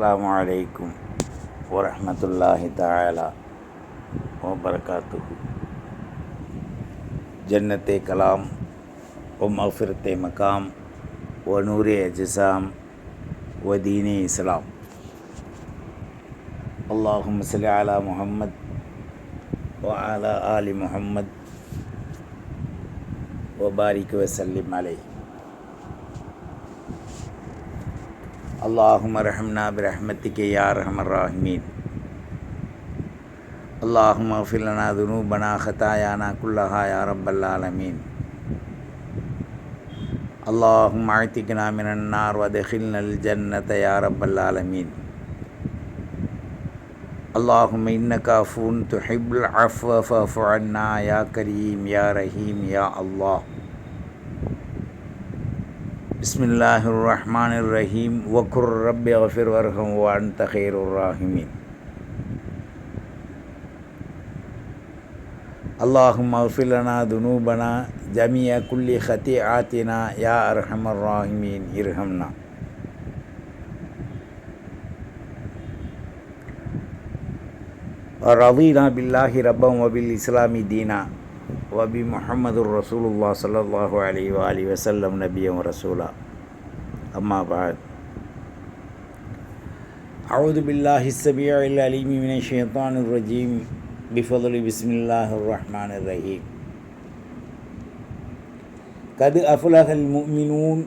السلام عليكم ورحمة الله تعالى وبركاته. جنة كلام ومغفرة مقام ونور اجسام ودين إسلام. اللهم صل على محمد وعلى آل محمد وبارك وسلم عليه. اللهم ارحمنا برحمتك يا أرحم الراحمين. اللهم اغفر لنا ذنوبنا خطايانا كلها يا رب العالمين. اللهم اعتقنا من النار وادخلنا الجنة يا رب العالمين. اللهم إنك عفو تحب العفو فاعف عنا يا كريم يا رحيم يا الله. بسم الله الرحمن الرحيم وكر রব্বে গফির ওয়ারহম one তাহিরুর الراحمين اللهم اغفر لنا ذنوبنا جميع كل خطيئاتنا يا أرحم الراحمين ارحمنا رضينا بالله ربا وبالإسلام دينا وبمحمد رسول الله صلى الله عليه وآله وسلم نبيا ورسولا. أما بعد. أعوذ بالله السميع العليم من الشيطان الرجيم. بفضل بسم الله الرحمن الرحيم. قد أفلح المؤمنون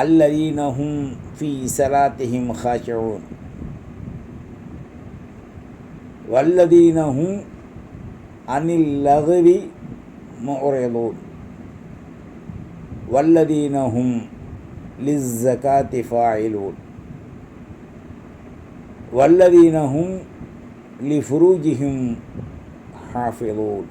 الذين هم في صلاتهم خاشعون. والذين هم عن اللغو معرضون. والذين هم للزكاة فاعلون. والذين هم لفروجهم حافظون.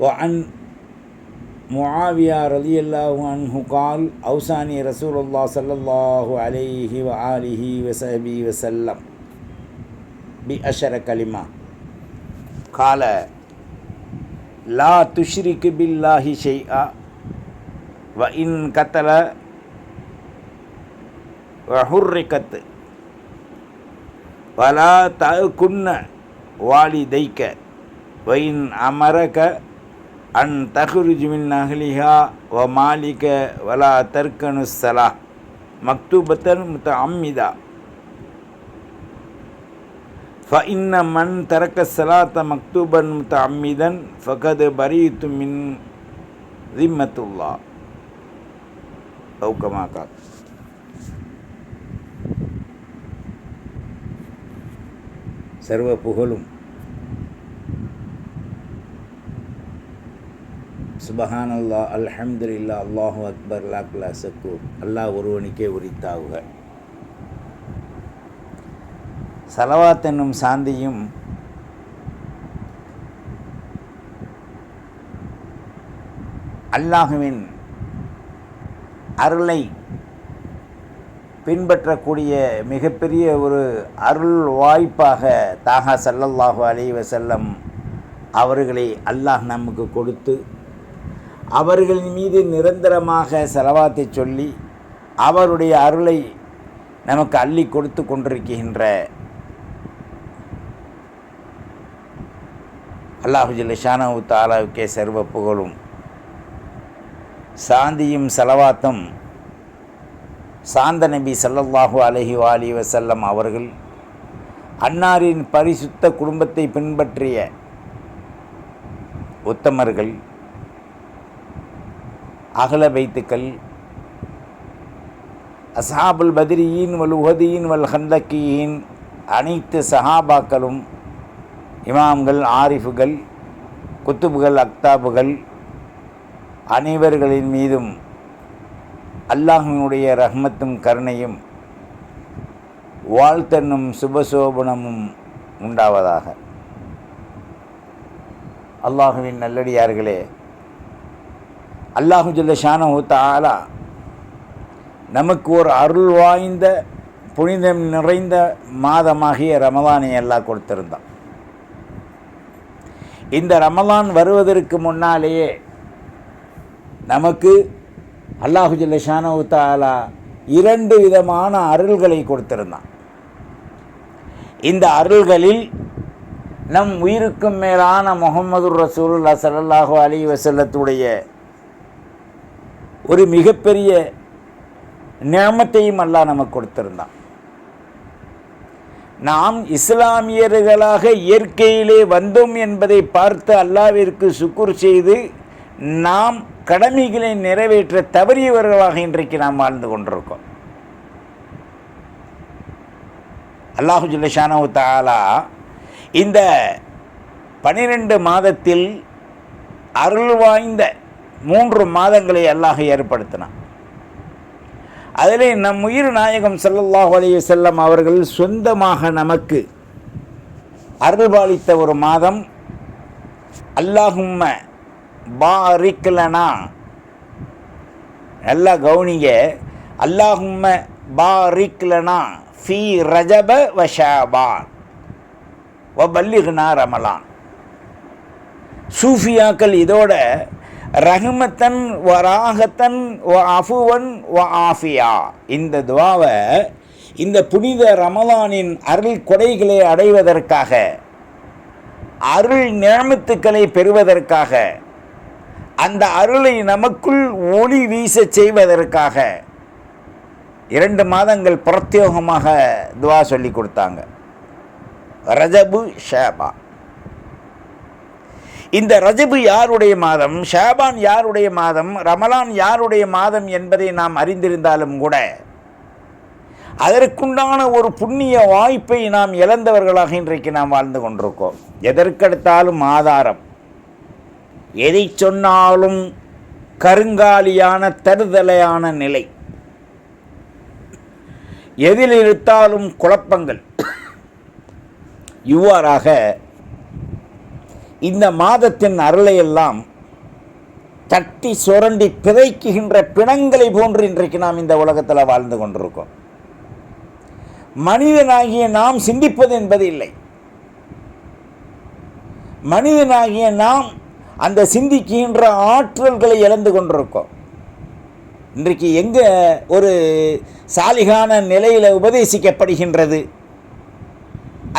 وعن معاوية رضي الله عنه قال أوصاني رسول الله صلى الله عليه وآله وصحبه وسلم بأشر كلمة. قال لا تشرك بالله شيئا وإن قتل وحركت ولا تأكن والديك وإن أمرك an தஹ்ருஜிமின் அஹ்லிஹா வ மாலிக வலா தர்கனு சலா மக்தூபத்தன் முத்த அம்மிதா ஃப இன்ன மண் தரக்க சலாத்த மக்தூபன் முத்த அம்மிதன் ஃபகது பரீத்து மின் திம்மத்துல்லா. ஊக்கமாக்கா சர்வ புகழும். சுபஹான் அல்லா அல்ஹம்து இல்லா அல்லாஹூ அக்பர் லாக்லா சக்கூர் அல்லாஹ் ஒருவனுக்கே உரித்தாவுக. சலவாத் என்னும் சாந்தியும் அல்லாஹுவின் அருளை பின்பற்றக்கூடிய மிகப்பெரிய ஒரு அருள் வாய்ப்பாக தாகா சல்லல்லாஹு அலி வசல்லம் அவர்களை அல்லாஹ் நமக்கு கொடுத்து அவர்களின் மீது நிரந்தரமாக செலவாத்தை சொல்லி அவருடைய அருளை நமக்கு அள்ளி கொடுத்து கொண்டிருக்கின்ற அல்லாஹுஜில் ஷானவு தாலாவுக்கே சர்வ புகழும். சாந்தியும் செலவாத்தும் சாந்த நபி சல்லல்லாஹு அலஹி வாலி வசல்லம் அவர்கள் அன்னாரின் பரிசுத்த குடும்பத்தை பின்பற்றிய உத்தமர்கள். அகல வைத்துக்கள். அசாபுல் பத்ரியின் வல் உஹதியின் வல் ஹந்தக்கியின் அனைத்து சஹாபாக்களும் இமாம்கள் ஆரிஃபுகள் குத்துபுகள் அக்தாபுகள் அனைவர்களின் மீதும் அல்லாஹினுடைய ரஹ்மத்தும் கருணையும் வாழ்த்தனும் சுபசோபனமும் உண்டாவதாக. அல்லாஹுவின் நல்லடியார்களே அல்லாஹு ஜல்ல ஷானஹு நமக்கு ஒரு அருள் வாய்ந்த புனிதம் நிறைந்த மாதமாகிய ரமதானை எல்லாம் கொடுத்திருந்தான். இந்த ரமலான் வருவதற்கு முன்னாலேயே நமக்கு அல்லாஹு ஜல்லஷானு தாலா இரண்டு விதமான அருள்களை கொடுத்திருந்தான். இந்த அருள்களில் நம் உயிருக்கும் மேலான முகமது ரசூலுல்லா சல்லாஹூ அலி வசல்லத்துடைய ஒரு மிகப்பெரிய நியமத்தையும் அல்லாஹ் நமக்கு கொடுத்திருந்தான். நாம் இஸ்லாமியர்களாக இயற்கையிலே வந்தோம் என்பதை பார்த்து அல்லாவிற்கு சுக்குர் செய்து நாம் கடமைகளை நிறைவேற்ற தவறியவர்களாக இன்றைக்கு நாம் வாழ்ந்து கொண்டிருக்கோம். அல்லாஹு ஜுல்லஷானு தாலா இந்த பனிரெண்டு மாதத்தில் அருள் வாய்ந்த மூன்று மாதங்களை அல்லாஹ் ஏற்படுத்தினான். அதிலே நம் உயிர் நாயகம் ஸல்லல்லாஹு அலைய செல்லம் அவர்கள் சொந்தமாக நமக்கு அருள்பாலித்த ஒரு மாதம் அல்லாஹும்ம பாரிக்லனா நல்லா கவுனிங்க. அல்லாஹும்ம பாரிக்லனா ஃபி ரஜப வஷாபான் வ பல்லிகுனா ரமலான். சூஃபியாக்கள் இதோட ரஹ்மத்தன் வ ராகத்தன் வ அஃபுவன் வ ஆஃபியா. இந்த துவாவை இந்த புனித ரமலானின் அருள் கொடைகளை அடைவதற்காக அருள் நியமத்துக்களை பெறுவதற்காக அந்த அருளை நமக்குள் ஒளி வீச செய்வதற்காக இரண்டு மாதங்கள் பிரத்யோகமாக துவா சொல்லி கொடுத்தாங்க. ரஜபு ஷேபா. இந்த ரஜபு யாருடைய மாதம் ஷாபான் யாருடைய மாதம் ரமலான் யாருடைய மாதம் என்பதை நாம் அறிந்திருந்தாலும் கூட அதற்குண்டான ஒரு புண்ணிய வாய்ப்பை நாம் இழந்தவர்களாக இன்றைக்கு நாம் வாழ்ந்து கொண்டிருக்கோம். எதற்கெடுத்தாலும் ஆதாரம். எதை சொன்னாலும் கருங்காலியான தருதலையான நிலை. எதில் இருத்தாலும் குழப்பங்கள். இவ்வாறாக இந்த மாதத்தின் அருளையெல்லாம் தட்டி சுரண்டி பிதைக்குகின்ற பிணங்களை போன்று இன்றைக்கு நாம் இந்த உலகத்தில் வாழ்ந்து கொண்டிருக்கோம். மனிதனாகிய நாம் சிந்திப்பது என்பது இல்லை. மனிதனாகிய நாம் அந்த சிந்திக்கின்ற ஆற்றல்களை இழந்து கொண்டிருக்கோம். இன்றைக்கு எங்கே ஒரு சாலிகான நிலையில் உபதேசிக்கப்படுகின்றது.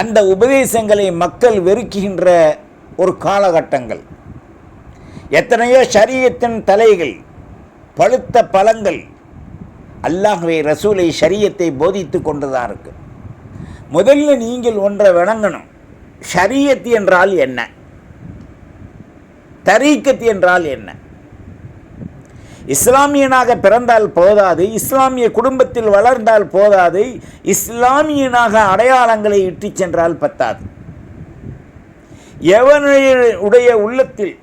அந்த உபதேசங்களை மக்கள் வெறுக்குகின்ற ஒரு காலகட்டங்கள். எத்தனையோ சரியத்தின் தலைகள் பழுத்த பழங்கள் அல்லாஹ்வை ரசூலை சரியத்தை போதித்து கொண்டு தான் இருக்கு. முதல்ல நீங்கள் ஒன்றை வணங்கணும். ஷரியத் என்றால் என்ன? தரீக்கத் என்றால் என்ன? இஸ்லாமியனாக பிறந்தால் போதாது இஸ்லாமிய குடும்பத்தில் வளர்ந்தால் போதாது இஸ்லாமியனாக அடையாளங்களை இட்டுச் சென்றால் பத்தாது. எவனுடைய உள்ளத்தில்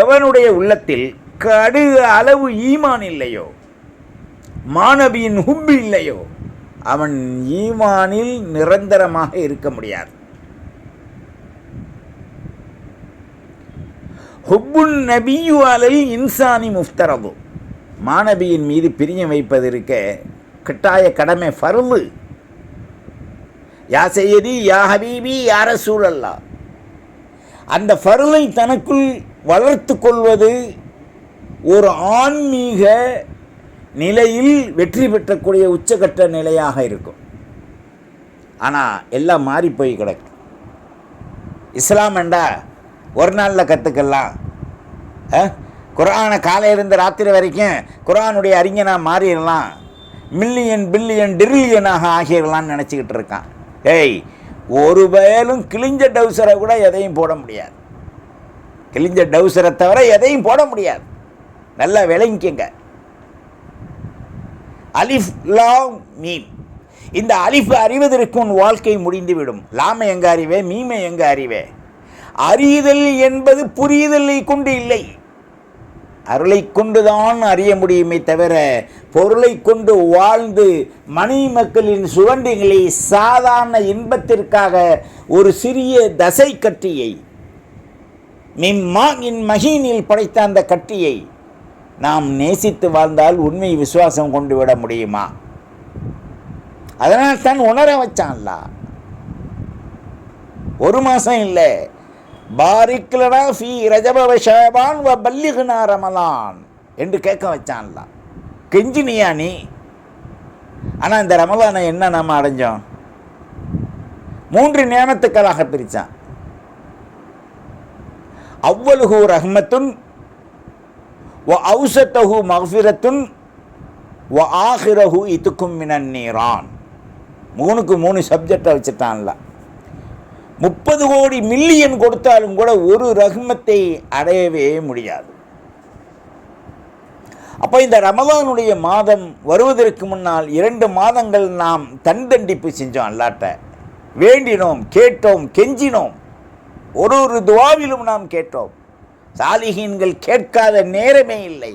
எவனுடைய உள்ளத்தில் கடுகு அளவு ஈமான் இல்லையோ மாணவியின் ஹும்பு இல்லையோ அவன் ஈமானில் நிரந்தரமாக இருக்க முடியாது. ஹுப்புன் நபியு அலல் இன்சானி முஃப்தரது. மாணவியின் மீது பிரியம் வைப்பதற்க கட்டாய கடமை ஃபர்லு யா செய்யதி யா ஹபீபி யார சூழல்லா அந்த ஃபருளை தனக்குள் வளர்த்து கொள்வது ஒரு ஆன்மீக நிலையில் வெற்றி பெற்றக்கூடிய உச்சகட்ட நிலையாக இருக்கும். ஆனால் எல்லாம் மாறி போய் கிடக்கு. இஸ்லாம் என்றா ஒரு நாளில் கற்றுக்கலாம் குரானை காலையிலிருந்து ராத்திரி வரைக்கும் குரானுடைய அறிஞனாக மாறிடலாம். மில்லியன் பில்லியன் டிரில்லியனாக ஆகிடலாம்னு நினச்சிக்கிட்டு இருக்கான். ஏய் ஒரு பயலும் கிழிஞ்ச டவுசரை கூட எதையும் போட முடியாது. கிழிஞ்ச டவுசரை தவிர எதையும் போட முடியாது. நல்லா விளங்கிக்கங்க. அலிஃப் லாம் மீம். இந்த அலிஃப் அறிவதற்கு உன் வாழ்க்கை முடிந்துவிடும். லாமை எங்க அறிவே மீமை எங்க அறிவே? அறியுதல் என்பது புரியுதலை கொண்டு இல்லை. அருளை கொண்டுதான் அறிய முடியுமே தவிர பொருளை கொண்டு வாழ்ந்து மணி மக்களின் சுவண்டிகளை சாதாரண இன்பத்திற்காக ஒரு சிறிய தசை கட்டியை மிம்மாங்கின் மகினில் படைத்த அந்த கட்டியை நாம் நேசித்து வாழ்ந்தால் உண்மை விசுவாசம் கொண்டு விட முடியுமா? அதனால் தான் உணர வச்சான்ல. ஒரு மாதம் இல்லை. பாரிக்லனா ஃபி ரஜப ஷாபான் வ பல்லிகுனா ரமலான் என்று கேட்க வச்சான்ல. கெஞ்சினியா நீ? ஆனால் இந்த ரமலானை என்ன நம்ம அடைஞ்சோம்? மூன்று நியமத்துக்களாக பிரித்தான் அவ்வலுகு ரஹ்மத்துன் வ ஔசத்தகு மஃபிரத்துன் வ ஆஹிரஹு இதுக்கும் மினன் நீரான். மூணுக்கு மூணு சப்ஜெக்டை வச்சுட்டான்ல. முப்பது கோடி மில்லியன் கொடுத்தாலும் கூட ஒரு ரஹ்மத்தை அடையவே முடியாது. அப்போ இந்த ரமதானுடைய மாதம் வருவதற்கு முன்னால் இரண்டு மாதங்கள் நாம் தன்தண்டிப்பு செஞ்சோம் அல்லாட்ட. வேண்டினோம் கேட்டோம் கெஞ்சினோம். ஒரு ஒரு துவாவிலும் நாம் கேட்டோம். சாலிகீன்கள் கேட்காத நேரமே இல்லை.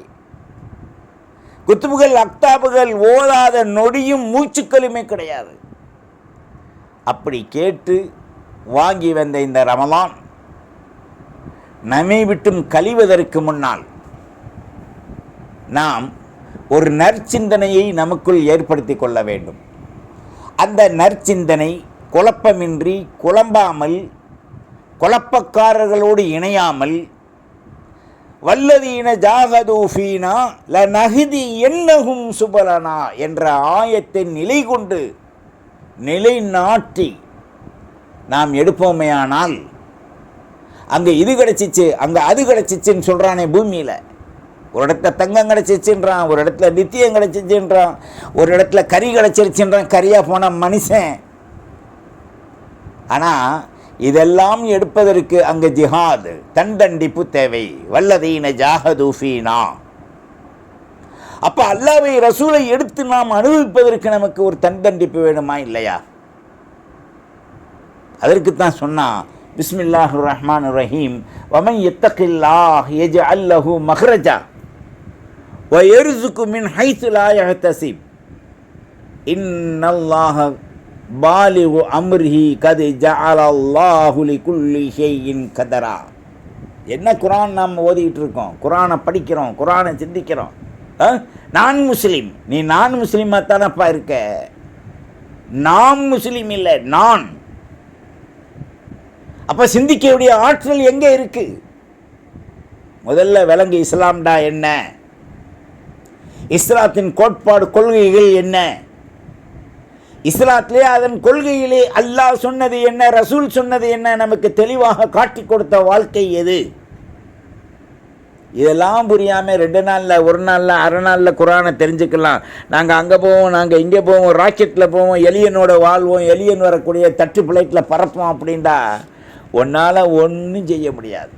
குத்துபுகள் அக்தாபுகள் ஓதாத நொடியும் மூச்சுக்களுமே கிடையாது. அப்படி கேட்டு வாங்கி வந்த இந்த ரமலான் நம்மை விட்டும் கழிவதற்கு முன்னால் நாம் ஒரு நற்சிந்தனையை நமக்குள் ஏற்படுத்தி கொள்ள வேண்டும். அந்த நற்சிந்தனை குழப்பமின்றி குழம்பாமல் குழப்பக்காரர்களோடு இணையாமல் வல்லதீன ஜாகதூஃபீனா ல நகுதி என்னகும் சுபலனா என்ற ஆயத்தை நிலை கொண்டு நிலைநாட்டி நாம் எடுப்போமேயானால் அங்கே இது கிடச்சிச்சு அங்கே அது கிடச்சிச்சுன்னு சொல்கிறானே பூமியில். ஒரு இடத்துல தங்கம் கிடச்சிச்சுன்றான் ஒரு இடத்துல நித்தியம் கிடச்சிச்சுன்றான் ஒரு இடத்துல கறி கிடச்சிருச்சுன்றான் கறியாக போன மனுஷன். ஆனால் இதெல்லாம் எடுப்பதற்கு அங்கே ஜிஹாது தண்டண்டிப்பு தேவை. வல்லதீன ஜாகதூஃபீனா அப்போ அல்லாவை ரசூலை எடுத்து நாம் அனுபவிப்பதற்கு நமக்கு ஒரு தண்டண்டிப்பு வேணுமா இல்லையா? அதற்குத்தான் சொன்னான் பிஸ்மில்லாஹு ரஹ்மான் ரஹீம் வமன் எத்தகில்லாஹ் எஜ அல்லஹு மஹ்ரஜா வ எருசுக்கு மின் ஹைசுலாய தசீப் இன்னல்லாஹ பாலிகு அம்ரிஹி கது அலல்லாஹுலி குல்லி ஷெய்யின் கதரா. என்ன குரான் நாம் ஓதிக்கிட்டு இருக்கோம்? குரானை படிக்கிறோம் குரானை சிந்திக்கிறோம். நான் முஸ்லீம். நீ நான் முஸ்லீமாக தானப்பா இருக்க? நாம் முஸ்லீம் இல்லை நான். அப்போ சிந்திக்கக்கூடிய ஆற்றல் எங்கே இருக்குது முதல்ல விலங்கு இஸ்லாம்டா என்ன? இஸ்லாத்தின் கோட்பாடு கொள்கைகள் என்ன? இஸ்லாத்திலே அதன் கொள்கையிலே அல்லாஹ் சொன்னது என்ன ரசூல் சொன்னது என்ன நமக்கு தெளிவாக காட்டி கொடுத்த வாழ்க்கை எது? இதெல்லாம் புரியாமல் ரெண்டு நாளில் ஒரு நாளில் அரை நாளில் குரானை தெரிஞ்சுக்கலாம். நாங்கள் அங்கே போவோம் நாங்கள் இங்கே போவோம் ராக்கெட்டில் போவோம் எலியனோட வாழ்வோம் எலியன் வரக்கூடிய தட்டு பிளேட்டில் பறப்போம் அப்படின்டா உன்னால் ஒன்றும் செய்ய முடியாது.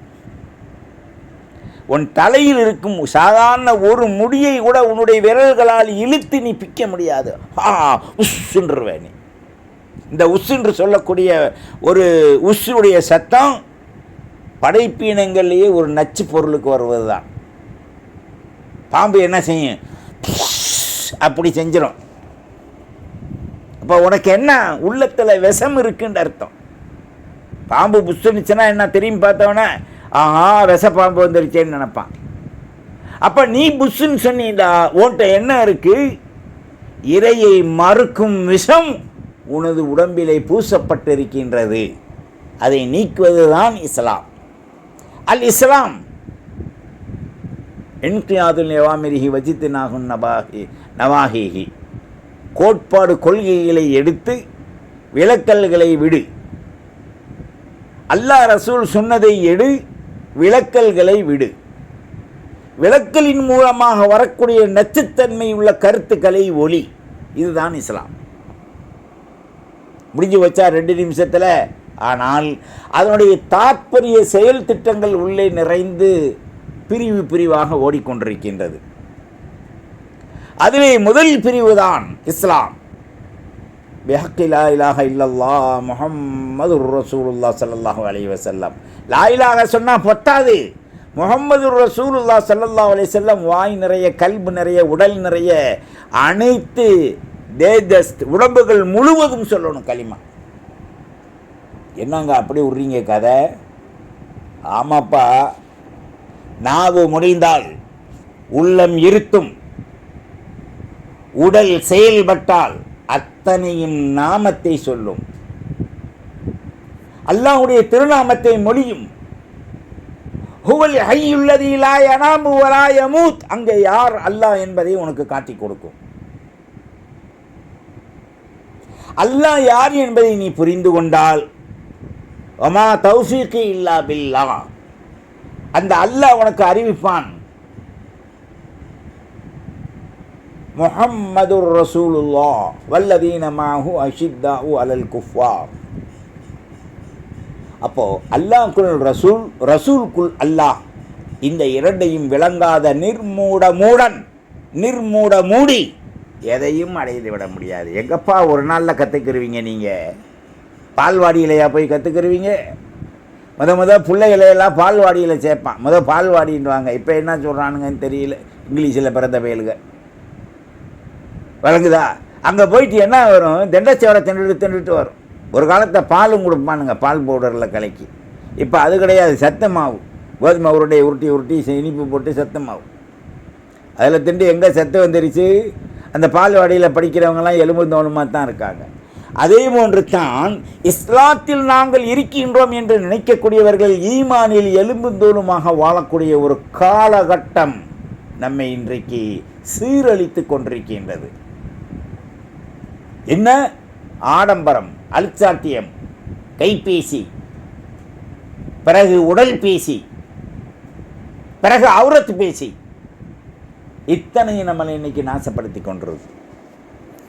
உன் தலையில் இருக்கும் சாதாரண ஒரு முடியை கூட உன்னுடைய விரல்களால் இழுத்து நீ பிக்க முடியாது. ஆ உஸ்ன்றுவே நீ. இந்த உஸ் என்று சொல்லக்கூடிய ஒரு உஸ்ஸுடைய சத்தம் படைப்பீனங்கள்லேயே ஒரு நச்சு பொருளுக்கு வருவது தான் பாம்பு என்ன செய்யும்? அப்படி செஞ்சிடும் அப்போ உனக்கு என்ன? உள்ளத்தில் விஷம் இருக்குன்ற அர்த்தம். பாம்பு புஷ்ணுச்சுன்னா என்ன தெரியும் பார்த்தவொன்னே ஆஹா விஷ பாம்பு வந்துருச்சேன்னு நினைப்பான். அப்போ நீ புஷ்ஷுன்னு சொன்னீடா ஓட்ட என்ன இருக்கு? இரையை மறுக்கும் விஷம் உனது உடம்பிலே பூசப்பட்டிருக்கின்றது. அதை நீக்குவது தான் இஸ்லாம். அல் இஸ்லாம். என்கியாதுல் நவாமிரிஹி வஜித்து நாகும் நபாஹி நவாஹிஹி. கோட்பாடு கொள்கைகளை எடுத்து விளக்கல்களை விடு. அல்லாஹ் ரசூல் சொன்னதை எடு விளக்கல்களை விடு. விளக்கலின் மூலமாக வரக்கூடிய நச்சுத்தன்மை உள்ள கருத்துக்களை ஒளி இதுதான் இஸ்லாம். முடிஞ்சு வச்சா ரெண்டு நிமிஷத்தில்? ஆனால் அதனுடைய தாற்பரிய செயல் திட்டங்கள் உள்ளே நிறைந்து பிரிவு பிரிவாக ஓடிக்கொண்டிருக்கின்றது. அதிலே முதல் பிரிவு தான் இஸ்லாம். பிஹக்கி லா இலாக இல்லல்லா முஹம்மது ரசூலுல்லா சல்லாஹு அலைஹி வஸல்லம் லா இலாஹ சொன்னால் பொத்தாது முகம்மது ரசூலுல்லா சல்லல்லா அலைஹி செல்லம் வாய் நிறைய கல்பு நிறைய உடல் நிறைய அனைத்து தேஜஸ்த் உடம்புகள் முழுவதும் சொல்லணும் களிமா என்னங்க அப்படி விட்றீங்க கதை ஆமாப்பா நாவு முடிந்தால் உள்ளம் இருத்தும் உடல் செயல்பட்டால் அத்தனையும் நாமத்தை சொல்லும். அல்லாஹுடைய திருநாமத்தை மொழியும். ஹுவல் ஹையுள்ளதி அங்கே யார் அல்லாஹ் என்பதை உனக்கு காட்டிக் கொடுக்கும். அல்லாஹ் யார் என்பதை நீ புரிந்து கொண்டால் ஒமா தௌஃபீக்கு இல்லா பில்லா. அந்த அல்லாஹ் உனக்கு அறிவிப்பான். முஹம்மதுர் ரசூலுல்லா வல்லதீனமாஹு அஷித்தாஹு அலல் குஃபார் அப்போ அல்லாஹ்குல் ரசூல் ரசூல்குல் அல்லாஹ் இந்த இரண்டையும் விளங்காத நிர்மூட மூடன் நிர்மூட மூடி எதையும் அடைந்து விட முடியாது. எங்கப்பா ஒரு நாளில் கற்றுக்குருவீங்க நீங்கள் பால்வாடியிலையா போய் கற்றுக்குருவீங்க முத முத பிள்ளைகளையெல்லாம் பால்வாடியில் சேர்ப்பான். முத பால்வாடின்வாங்க இப்போ என்ன சொல்கிறானுங்கன்னு தெரியல. இங்கிலீஷில் பிறந்த பயலுக வழங்குதா? அங்கே போயிட்டு என்ன வரும்? தெண்டச்சவரை திண்டுட்டு திண்டுட்டு வரும். ஒரு காலத்தில் பாலும் கொடுப்பானுங்க பால் பவுடரில் கலக்கி. இப்போ அது கிடையாது சத்தமாகும் கோதுமை உருண்டையை உருட்டி உருட்டி இனிப்பு போட்டு சத்தமாகும் அதில் திண்டு எங்கே சத்து வந்துருச்சு? அந்த பால் பால்வாடியில் படிக்கிறவங்கலாம் எலும்பு தோணுமாக தான் இருக்காங்க. அதே போன்று தான் இஸ்லாத்தில் நாங்கள் இருக்கின்றோம் என்று நினைக்கக்கூடியவர்கள் ஈமானில் எலும்பு தோணுமாக வாழக்கூடிய ஒரு காலகட்டம் நம்மை இன்றைக்கு சீரழித்து கொண்டிருக்கின்றது. என்ன? ஆடம்பரம் அல்சாட்டியம் கைபேசி. பிறகு உடல் பேசி. பிறகு அவுரத்து பேசி. இத்தனையும் நம்மளை இன்னைக்கு நாசப்படுத்தி கொண்டிருக்கு.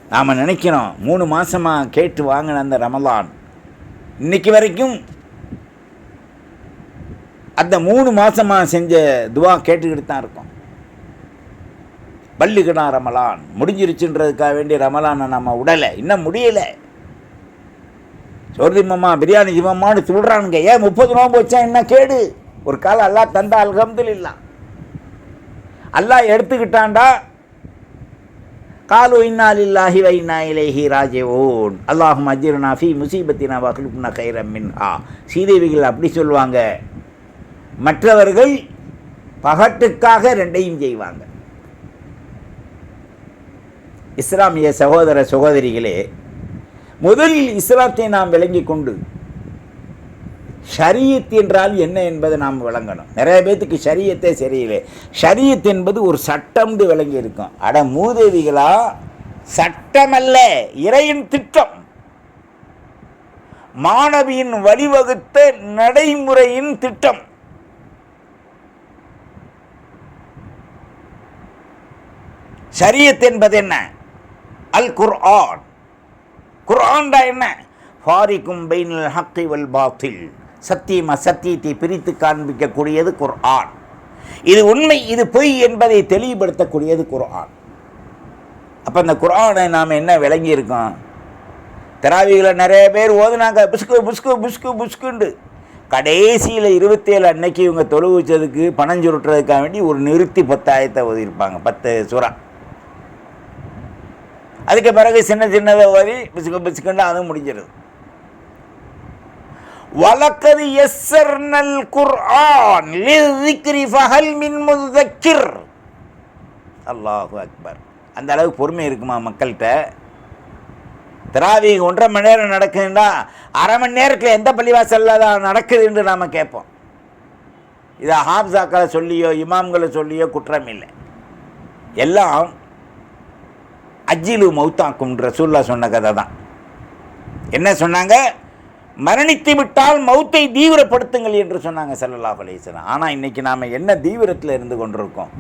நாம் நினைக்கிறோம் மூணு மாதமாக கேட்டு வாங்கின அந்த ரமலான். இன்னைக்கு வரைக்கும் அந்த மூணு மாதமாக செஞ்ச துவா கேட்டுக்கிட்டு தான் இருக்கோம். பள்ளிக்கணா ரமலான். முடிஞ்சிருச்சுன்றதுக்காக வேண்டி ரமலானை நம்ம உடலை. இன்னும் முடியலை. சோர்தி பிரியாணி ஜிமம்மான்னு சொல்கிறானுங்க ஏன் முப்பது நோம்பு வச்சா என்ன கேடு? ஒரு காலம் அல்லாஹ் தந்தா இல்லா அல்லாஹ் எடுத்துக்கிட்டாண்டா காலு இன்னா லில்லாஹி வ இன்னா இலைஹி அல்லாஹும் அஜிர்னா ஃபி முசீபத்தினா வஹ்லுப்னா கைரம் மின்ஹா. சீதேவிகள் அப்படி சொல்லுவாங்க. மற்றவர்கள் பகட்டுக்காக ரெண்டையும் செய்வாங்க. இஸ்லாமிய சகோதர சகோதரிகளே முதலில் இஸ்லாத்தை நாம் விளங்கி கொண்டு ஷரியத் என்றால் என்ன என்பதை நாம் விளங்கணும். நிறைய பேத்துக்கு ஷரியத்தே சரியில்லை. ஷரியத் என்பது ஒரு சட்டம்னு விளங்கி இருக்கும் அட மூதேவிகளா சட்டமல்ல இறையின் திட்டம். மாணவியின் வழிவகுத்த நடைமுறையின் திட்டம். சரியத் என்பது என்ன? அல் குர்ஆன் குர்ஆன்டா என்ன? ஃபாரிக்கும் பைனல் ஹக்கி வல் பாத்தில். சத்தியம் அசத்தியத்தை பிரித்து காண்பிக்கக்கூடியது குர்ஆன். இது உண்மை இது பொய் என்பதை தெளிவுபடுத்தக்கூடியது குர்ஆன். அப்போ இந்த குர்ஆனை நாம் என்ன விளங்கியிருக்கோம்? திராவிகளை நிறைய பேர் ஓதுனாங்க புஷ்கு புஷ்கு புஷ்கு புஷ்குண்டு கடைசியில் இருபத்தேழு அன்னைக்கு இவங்க தொழுவிச்சதுக்கு பணம் சுருட்டுறதுக்காக வேண்டி ஒரு நிறுத்தி பத்தாயிரத்தை ஓதியிருப்பாங்க பத்து சுறா. அதுக்கு பிறகு சின்ன சின்னதை ஓதி பிசுக்கு பிசுக்குன்னு அதுவும் முடிஞ்சிருது. வலக்கது எஸ்ஸர்னல் குர்ஆன் லிذிக்ரி ஃபஹல் மின் முதக்கிர் அல்லாஹு அக்பர். அந்த அளவுக்கு பொறுமை இருக்குமா மக்கள்கிட்ட? திராவி ஒன்றரை மணி நேரம் நடக்குதுன்னா அரை மணி நேரத்தில் எந்த பள்ளிவாசலில் தான் நடக்குதுன்னு நாம் கேட்போம். இதை ஹாப்ஸாக்களை சொல்லியோ இமாம்களை சொல்லியோ குற்றம் இல்லை. எல்லாம் அஜிலு மௌத்தாக்கும்ன்ற ரசூல்லா சொன்ன கதை தான். என்ன சொன்னாங்க? மரணித்து விட்டால் மௌத்தை தீவிரப்படுத்துங்கள் என்று சொன்னாங்க ஸல்லல்லாஹு அலைஹி ஆனால் இன்னைக்கு நாம் என்ன தீவிரத்தில் இருந்து கொண்டிருக்கோம்?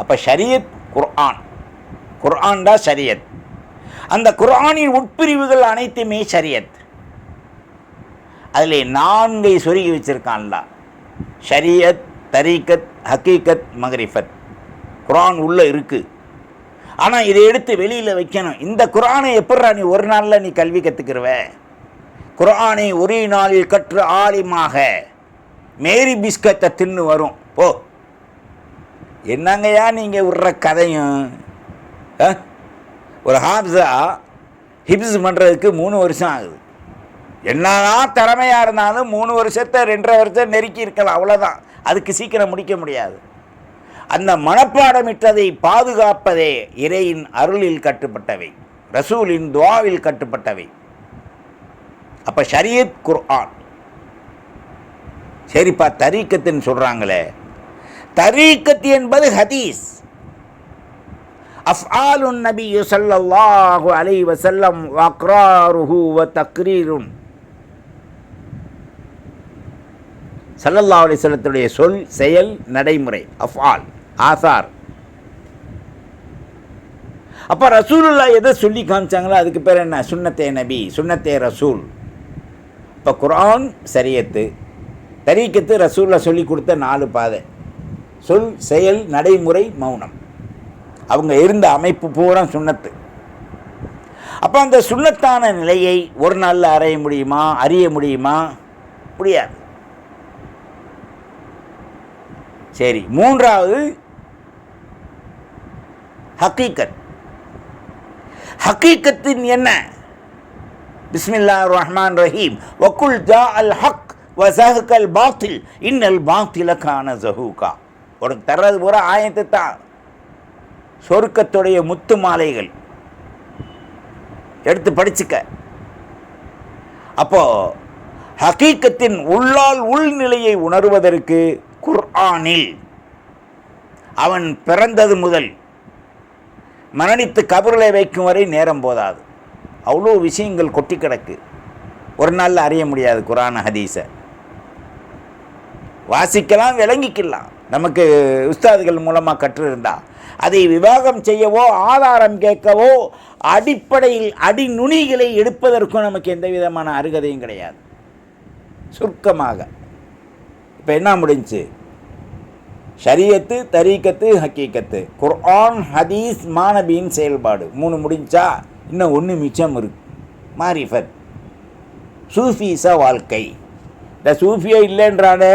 அப்போ ஷரியத் குர்ஆன். குர்ஆன்டா ஷரியத். அந்த குர்ஆனின் உட்பிரிவுகள் அனைத்துமே ஷரியத். அதில் நான்கை சொருகி வச்சிருக்கான்ல. ஷரியத் தரீக்கத் ஹக்கீக்கத் மகரிஃபத் குரான் உள்ளே இருக்குது ஆனால் இதை எடுத்து வெளியில் வைக்கணும். இந்த குரானை எப்படிடா நீ ஒரு நாளில் நீ கல்வி கற்றுக்கிறவ குரானை ஒரே நாளில் கற்று ஆலிமாக. மேரி பிஸ்கத்தை தின்னு வரும். போ. என்னங்கய்யா நீங்கள் விட்ற கதையும்? ஆ? ஒரு ஹாப்ஸா ஹிப்ஸ் பண்ணுறதுக்கு மூணு வருஷம் ஆகுது. என்னதான் திறமையாக இருந்தாலும் மூணு வருஷத்தை ரெண்டரை வருஷம் நெருக்கி இருக்கலாம். அவ்வளோதான் அதுக்கு சீக்கிரம் முடிக்க முடியாது. அந்த மனப்பாடமிட்டதை பாதுகாப்பதே இறையின் அருளில் கட்டுப்பட்டவை ரசூலின் துவாவில் கட்டுப்பட்டவை. அப்போ ஷரியத் குர்ஆன். சரிப்பா தரீக்கத்துன்னு சொல்கிறாங்களே தரீக்கத் என்பது ஹதீஸ். அஃஆலுன் நபி ஸல்லல்லாஹு அலைஹி வஸல்லம் வக்ராருஹு வ தக்ரீருன். ஸல்லல்லாஹு அலைஹி சொல் செயல் நடைமுறை அஃஆல். ஆசார். அப்போ ரசூலுல்லா எதை சொல்லி காமிச்சாங்களோ அதுக்கு பேர் என்ன? சுண்ணத்தே நபி சுண்ணத்தே ரசூல். இப்போ குரான் சரியத்து தரீக்கத்து ரசூலில் சொல்லி கொடுத்த நாலு பாதை. சொல் செயல் நடைமுறை மௌனம். அவங்க இருந்த அமைப்பு பூரா சுண்ணத்து அப்போ அந்த சுண்ணத்தான நிலையை ஒரு நாளில் அறைய முடியுமா? அறிய முடியுமா? முடியாது. சரி மூன்றாவது ஹக்கீக்கத் ஹக்கீக்கத்தின் என்ன? பிஸ்மில்லா ரஹ்மான் ரஹீம் வக்குல் ஜா அல் ஹக் வசஹக்கல் பாத்தில். இன்னல் பாத்தில கான ஜஹூகா உனக்கு தர்றது பூரா ஆயத்து தான் சொருக்கத்துடைய முத்து மாலைகள். எடுத்து படிச்சுக்க. அப்போ ஹக்கீக்கத்தின் உள்ளால் உள்நிலையை உணர்வதற்கு குர்ஆனில் அவன் பிறந்தது முதல் மரணித்து கபரில் வைக்கும் வரை நேரம் போதாது. அவ்வளோ விஷயங்கள் கொட்டி கிடக்கு ஒரு நாளில் அறிய முடியாது குரான் ஹதீஸை. வாசிக்கலாம் விளங்கிக்கலாம். நமக்கு உஸ்தாதுகள் மூலமாக கற்றிருந்தா. அதை விவாகம் செய்யவோ ஆதாரம் கேட்கவோ அடிப்படையில் அடிநுனிகளை எடுப்பதற்கும் நமக்கு எந்த விதமான அருகதையும் கிடையாது. சுருக்கமாக. இப்போ என்ன முடிஞ்சு ஷரியத்து தரீக்கத்து ஹக்கீக்கத்து. குர்ஆன் ஹதீஸ் மாணபியின் செயல்பாடு. மூணு முடிஞ்சா இன்னும் ஒன்று மிச்சம் இருக்கு மாரிஃபத். சூஃபீஸ வாழ்க்கை. இந்த சூஃபியே இல்லைன்றானே?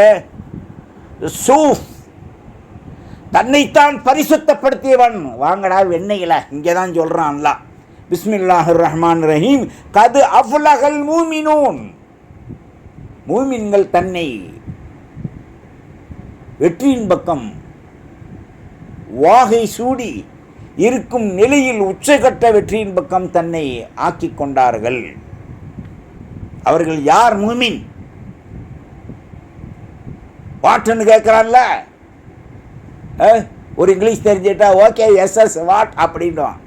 சூஃப். தன்னைத்தான் பரிசுத்தப்படுத்தியவன். வாங்கடா வெண்ணெயில. இங்கே தான் சொல்கிறான்ல பிஸ்மில்லாஹிர் ரஹ்மான் ரஹீம். கது அஃலகல் மூமினூன். மூமின்கள் தன்னை வெற்றியின் பக்கம். வாகை சூடி இருக்கும் நிலையில் உச்சகட்ட வெற்றியின் பக்கம் தன்னை ஆக்கிக் கொண்டார்கள். அவர்கள் யார் மூமின் வாட்னு கேட்குறான்ல? ஒரு இங்கிலீஷ் தெரிஞ்சிட்டா ஓகே எஸ் எஸ் வாட்? அப்படின்றான்.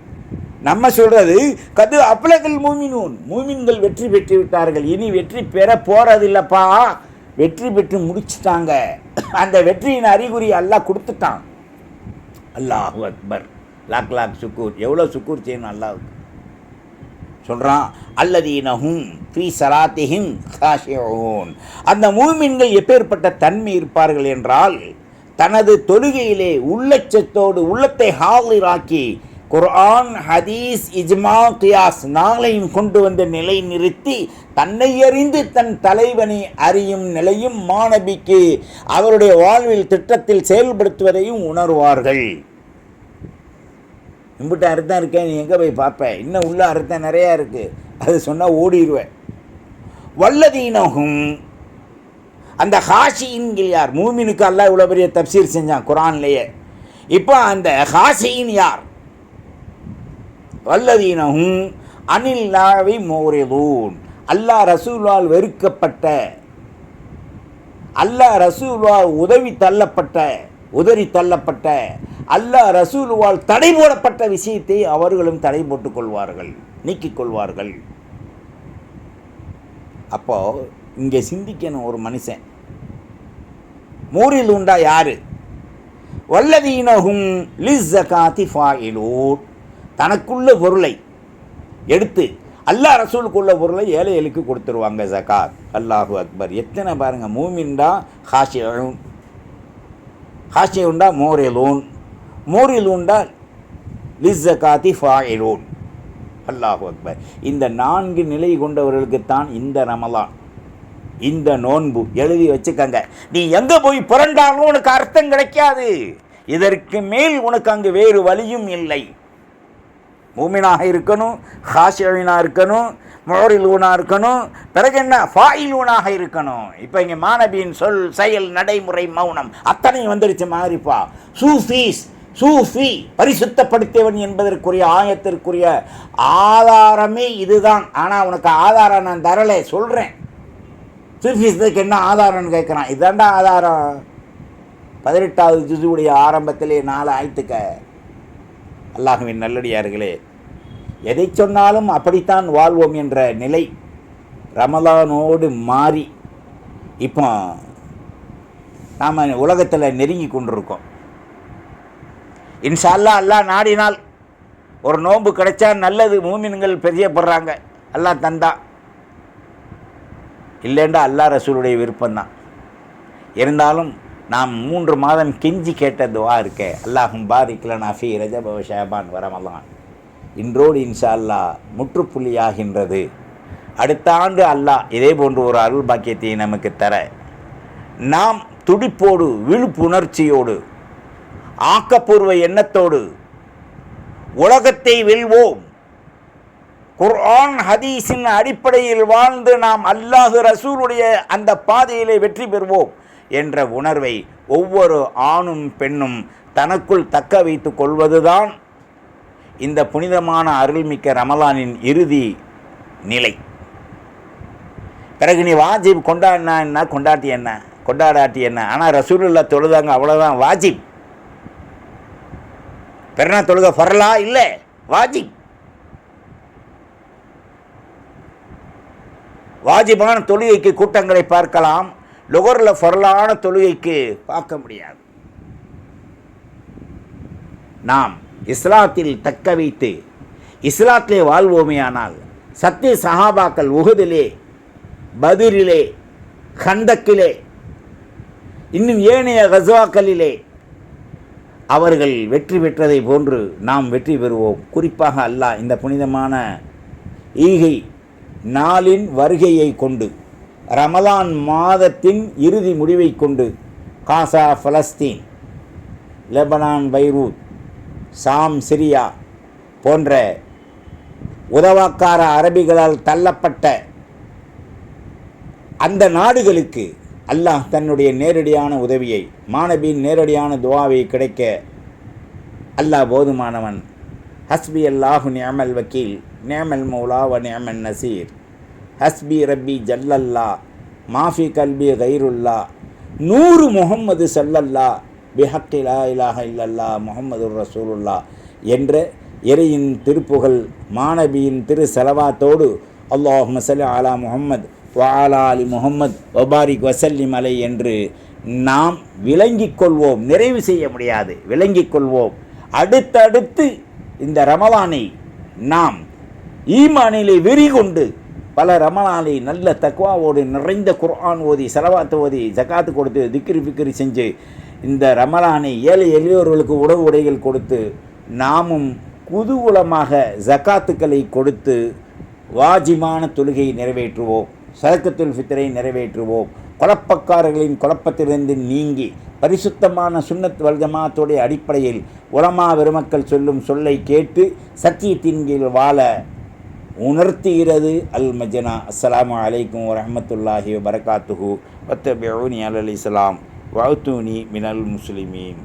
நம்ம சொல்றது கது அப்லகல் மூமினூன் மூமின்கள் வெற்றி பெற்று விட்டார்கள் இனி வெற்றி பெற போறதில்லப்பா. வெற்றி பெற்று முடிச்சுட்டாங்க. அந்த வெற்றியின் அறிகுறி அல்லாஹ் கொடுத்துட்டான். அல்லாஹு அக்பர். Lock lock Sukkur. எவ்வளோ சுக்கூர் செய்யணும் அல்லாவுக்கு சொல்கிறான் அல்லதீனஹும் ஃபீ சலாத்திஹிம் காஷியூன் அந்த மூமின்கள் எப்பேற்பட்ட தன்மை இருப்பார்கள் என்றால் தனது தொழுகையிலே உள்ளச்சத்தோடு உள்ளத்தை ஹாலிராக்கி குர்ஆன் ஹதீஸ் இஜ்மா கியாஸ் நாளையும் கொண்டு வந்த நிலை நிறுத்தி தன்னை அறிந்து தன் தலைவனை அறியும் நிலையும் மாணவிக்கு அவருடைய வாழ்வில் திட்டத்தில் செயல்படுத்துவதையும் உணர்வார்கள். இம்பிட்ட அர்த்தம் இருக்கேன் நீ எங்கே போய் பார்ப்பேன் இன்னும் உள்ள அர்த்தம் நிறையா இருக்குது அது சொன்னால் ஓடிடுவேன் வல்லதீனகும் அந்த ஹாஷியின் யார்? மூமினுக்கு அல்ல இவ்வளோ பெரிய தப்சீர் செஞ்சான் குரான்லேயே இப்போ அந்த ஹாஷியின் யார்? வல்லதீனகும் அனில்லாவை மோரிதூன் அல்லாஹ் ரசூலால் வெறுக்கப்பட்ட அல்லாஹ் ரசூலால் உதவி தள்ளப்பட்ட உதறி தள்ளப்பட்ட அல்லாஹ் ரசூலுவால் தடை போடப்பட்ட விஷயத்தை அவர்களும் தடை போட்டுக் கொள்வார்கள் நீக்கிக் கொள்வார்கள் அப்போ இங்கே சிந்திக்கணும் ஒரு மனுஷன். மூரில் உண்டா யாரு? வல்லதீனகும் லிஸ்ஸகாத்தி ஃபாயிலூட் தனக்குள்ள பொருளை எடுத்து அல்லாஹ் ரசூலுக்குள்ள பொருளை ஏழைகளுக்கு கொடுத்துருவாங்க ஜகாத் அல்லாஹு அக்பர். எத்தனை பாருங்கள் மூமின்டா ஹாஷியூன் மோரியலூன் மோரிலூன். லிஸ் லிஸ்ஸகாத்தி ஃபாயிலூன். அல்லாஹு அக்பர். இந்த நான்கு நிலை கொண்டவர்களுக்குத்தான் இந்த ரமலான் இந்த நோன்பு. எழுதி வச்சுக்கங்க. நீ எங்கே போய் புரண்டாலும் உனக்கு அர்த்தம் கிடைக்காது. இதற்கு மேல் உனக்கு அங்கு வேறு வழியும் இல்லை. மூமினாக இருக்கணும் ஹாஷியனாக இருக்கணும் மோரிலூனாக இருக்கணும். பிறகு என்ன? ஃபாயிலூனாக இருக்கணும். இப்போ இங்கே மாணவியின் சொல் செயல் நடைமுறை மௌனம் அத்தனையும் வந்துருச்சு மாறிப்பா சூஃபீஸ் சூஃபி பரிசுத்தப்படுத்தியவன் என்பதற்குரிய ஆயத்திற்குரிய ஆதாரமே இதுதான். ஆனால் உனக்கு ஆதாரம் நான் தரலை சொல்கிறேன் சூஃபிஸ்துக்கு என்ன ஆதாரம்னு கேட்குறான் இதாண்டா ஆதாரம். பதினெட்டாவது ஜுசுவுடைய ஆரம்பத்திலே நாலு ஆயத்துக்க அல்லாஹுவின் நல்லடியார்களே எதை சொன்னாலும் அப்படித்தான் வாழ்வோம் என்ற நிலை ரமலானோடு மாறி இப்போ நாம் உலகத்தில் நெருங்கி கொண்டிருக்கோம். இன்ஷா அல்லாஹ் அல்லாஹ் நாடினால் ஒரு நோன்பு கிடைச்சா நல்லது மூமின்கள் பெரியப்படுறாங்க அல்லாஹ் தந்தா. இல்லைண்டா அல்லாஹ் ரசூலுடைய விருப்பம்தான். இருந்தாலும் நாம் மூன்று மாதம் கெஞ்சி கேட்ட துவா இருக்கே அல்லாஹும் பாரிக்ல நஃபி ரஜப ஷேபான் வரமலான் இன்றோடு இன்ஷா அல்லாஹ் முற்றுப்புள்ளியாகின்றது. அடுத்த ஆண்டு அல்லாஹ் இதே போன்ற ஒரு அருள் பாக்கியத்தை நமக்கு தர நாம் துடிப்போடு விழிப்புணர்ச்சியோடு ஆக்கப்பூர்வ எண்ணத்தோடு உலகத்தை வெல்வோம். குர்ஆன் ஹதீஸின் அடிப்படையில் வாழ்ந்து நாம் அல்லாஹு ரசூலுடைய அந்த பாதையிலே வெற்றி பெறுவோம் என்ற உணர்வை ஒவ்வொரு ஆணும் பெண்ணும் தனக்குள் தக்க வைத்து கொள்வதுதான் இந்த புனிதமான அருள்மிக்க ரமலானின் இறுதி நிலை. பிறகு நீ வாஜிப் கொண்டாடினா என்ன கொண்டாட்டி என்ன கொண்டாடாட்டி என்ன? ஆனால் ரசூலுல்லா தொழுதாங்க அவ்வளோதான் வாஜிப். பெருனா தொழுக ஃபரலா இல்லை வாஜிப். வாஜிபான தொழுகைக்கு கூட்டங்களை பார்க்கலாம். லுகரில் ஃபரலான தொழுகைக்கு பார்க்க முடியாது. நாம் இஸ்லாத்தில் தக்க வைத்து இஸ்லாத்திலே வாழ்வோமேயானால் சத்திய சஹாபாக்கள் உகுதிலே பதிரிலே கந்தக்கிலே இன்னும் ஏனைய கசுவாக்களிலே அவர்கள் வெற்றி பெற்றதை போன்று நாம் வெற்றி பெறுவோம். குறிப்பாக அல்லாஹ் இந்த புனிதமான ஈகை நாளின் வருகையை கொண்டு ரமலான் மாதத்தின் இறுதி முடிவை கொண்டு Gaza Palestine Lebanon Beirut Sham Syria போன்ற உதவாக்கார அரபிகளால் தள்ளப்பட்ட அந்த நாடுகளுக்கு அல்லாஹ் தன்னுடைய நேரடியான உதவியை மாணவியின் நேரடியான துவாவை கிடைக்க அல்லாஹ் போதுமானவன். ஹஸ்பி அல்லாஹு நியமல் வக்கீல் நியமல் மௌலா வ நியமன் நசீர். ஹஸ்பி ரப்பி ஜல்லல்லா மாஃபி கல்பி கைருல்லா நூறு முகம்மது சல்லல்லா பிஹக்கி லா இலாஹ இல்லல்லா முகமது ரசூலுல்லா என்ற இறையின் திருப்புகழ் மாணவியின் திரு செலவாத்தோடு அல்லாஹ் மசல் அலா முகம்மது வாலா அலி முஹம்மத் ஒபாரிக் வசல்லி மலை என்று நாம் விளங்கிக் கொள்வோம். நிறைவு செய்ய முடியாது. விளங்கிக் கொள்வோம். அடுத்தடுத்து இந்த ரமலானை நாம் ஈமானிலே வெறிகொண்டு பல ரமலானை நல்ல தக்குவாவோடு நிறைந்த குர்ஆன் ஓதி செலவாத்து ஓதி ஜக்காத்து கொடுத்து திக்ரி பிக்கிரி செஞ்சு இந்த ரமலானை ஏழை எளியோர்களுக்கு உணவு உடைகள் கொடுத்து நாமும் குதூகூலமாக ஜக்காத்துக்களை கொடுத்து வாஜிமான தொழுகையை நிறைவேற்றுவோம் சரக்கத்துல் ஃபித்தரை நிறைவேற்றுவோம். குழப்பக்காரர்களின் குழப்பத்திலிருந்து நீங்கி பரிசுத்தமான சுன்னத் வல்ஜமாத்துடைய அடிப்படையில் உலமா பெருமக்கள் சொல்லும் சொல்லை கேட்டு சத்தியத்தின் கீழ் வாழ உணர்த்துகிறது அல் மஜனா. அஸ்ஸலாமு அலைக்கும் வரமத்துல்லாஹி வபரகாத்துஹு. வத்தபியூனி அலி இஸ்லாம். வஅத்தூனி மினல் முஸ்லிமீன்.